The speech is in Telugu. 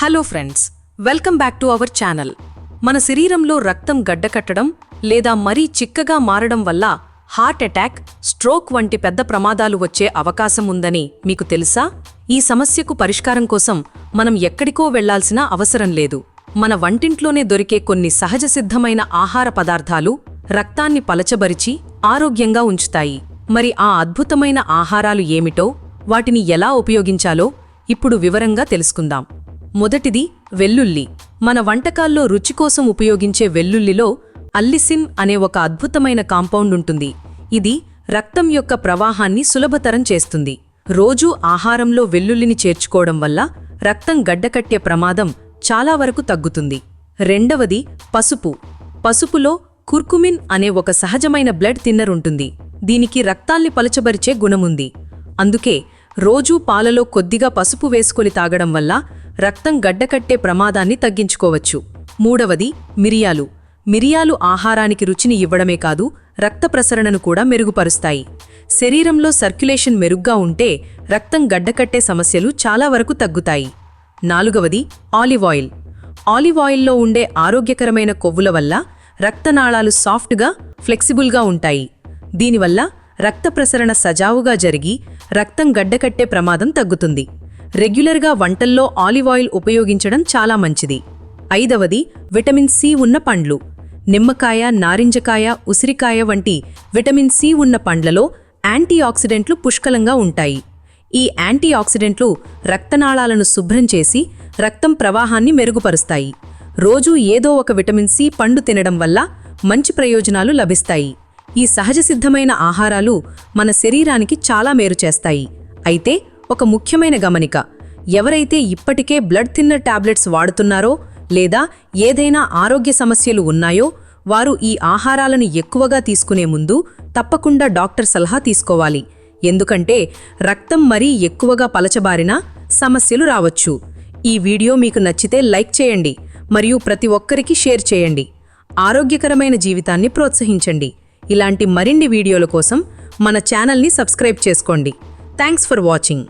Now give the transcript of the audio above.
Hello friends welcome back to our channel మన శరీరంలో రక్తం గడ్డకట్టడం లేదా మరీ చిక్కగా మారడం వల్ల హార్ట్ అటాక్ స్ట్రోక్ వంటి పెద్ద ప్రమాదాలు వచ్చే అవకాశం ఉందని మీకు తెలుసా? ఈ సమస్యకు పరిష్కారం కోసం మనం ఎక్కడికో వెళ్ళాల్సిన అవసరం లేదు. మన వంటింట్లోనే దొరికే కొన్ని సహజ సిద్ధమైన ఆహార పదార్థాలు రక్తాన్ని పలచబరిచి ఆరోగ్యంగా ఉంచుతాయి. మరి ఆ అద్భుతమైన ఆహారాలు ఏమిటో వాటిని ఎలా ఉపయోగించాలో ఇప్పుడు వివరంగా తెలుసుకుందాం. మొదటిది వెల్లుల్లి. మన వంటకాల్లో రుచి కోసం ఉపయోగించే వెల్లుల్లిలో అల్లిసిన్ అనే ఒక అద్భుతమైన కాంపౌండ్ ఉంటుంది. ఇది రక్తం యొక్క ప్రవాహాన్ని సులభతరం చేస్తుంది. రోజూ ఆహారంలో వెల్లుల్లిని చేర్చుకోవడం వల్ల రక్తం గడ్డకట్టే ప్రమాదం చాలా వరకు తగ్గుతుంది. రెండవది పసుపు. పసుపులో కుర్కుమిన్ అనే ఒక సహజమైన బ్లడ్ థిన్నర్ ఉంటుంది. దీనికి రక్తాల్ని పలచబరిచే గుణముంది. అందుకే రోజూ పాలలో కొద్దిగా పసుపు వేసుకొని తాగడం వల్ల రక్తం గడ్డకట్టే ప్రమాదాన్ని తగ్గించుకోవచ్చు. మూడవది మిరియాలు. మిరియాలు ఆహారానికి రుచిని ఇవ్వడమే కాదు రక్త ప్రసరణను కూడా మెరుగుపరుస్తాయి. శరీరంలో సర్క్యులేషన్ మెరుగ్గా ఉంటే రక్తం గడ్డకట్టే సమస్యలు చాలా వరకు తగ్గుతాయి. నాలుగవది ఆలివ్ ఆయిల్. ఆలివ్ ఆయిల్లో ఉండే ఆరోగ్యకరమైన కొవ్వుల వల్ల రక్తనాళాలు సాఫ్ట్గా ఫ్లెక్సిబుల్గా ఉంటాయి. దీనివల్ల రక్త ప్రసరణ సజావుగా జరిగి రక్తం గడ్డకట్టే ప్రమాదం తగ్గుతుంది. రెగ్యులర్గా వంటల్లో ఆలివ్ ఆయిల్ ఉపయోగించడం చాలా మంచిది. ఐదవది విటమిన్ సి ఉన్న పండ్లు. నిమ్మకాయ నారింజకాయ ఉసిరికాయ వంటి విటమిన్ సి ఉన్న పండ్లలో యాంటీఆక్సిడెంట్లు పుష్కలంగా ఉంటాయి. ఈ యాంటీఆక్సిడెంట్లు రక్తనాళాలను శుభ్రం చేసి రక్తం ప్రవాహాన్ని మెరుగుపరుస్తాయి. రోజూ ఏదో ఒక విటమిన్ సి పండు తినడం వల్ల మంచి ప్రయోజనాలు లభిస్తాయి. ఈ సహజ సిద్ధమైన ఆహారాలు మన శరీరానికి చాలా మేరు చేస్తాయి. అయితే ఒక ముఖ్యమైన గమనిక. ఎవరైతే ఇప్పటికే బ్లడ్ థిన్నర్ టాబ్లెట్స్ వాడుతున్నారో లేదా ఏదైనా ఆరోగ్య సమస్యలు ఉన్నాయో వారు ఈ ఆహారాలను ఎక్కువగా తీసుకునే ముందు తప్పకుండా డాక్టర్ సలహా తీసుకోవాలి. ఎందుకంటే రక్తం మరీ ఎక్కువగా పలచబారినా సమస్యలు రావచ్చు. ఈ వీడియో మీకు నచ్చితే లైక్ చేయండి మరియు ప్రతి ఒక్కరికి షేర్ చేయండి. ఆరోగ్యకరమైన జీవితాన్ని ప్రోత్సహించండి. ఇలాంటి మరిన్ని వీడియోల కోసం మన ఛానల్ని సబ్స్క్రైబ్ చేసుకోండి. Thanks for watching.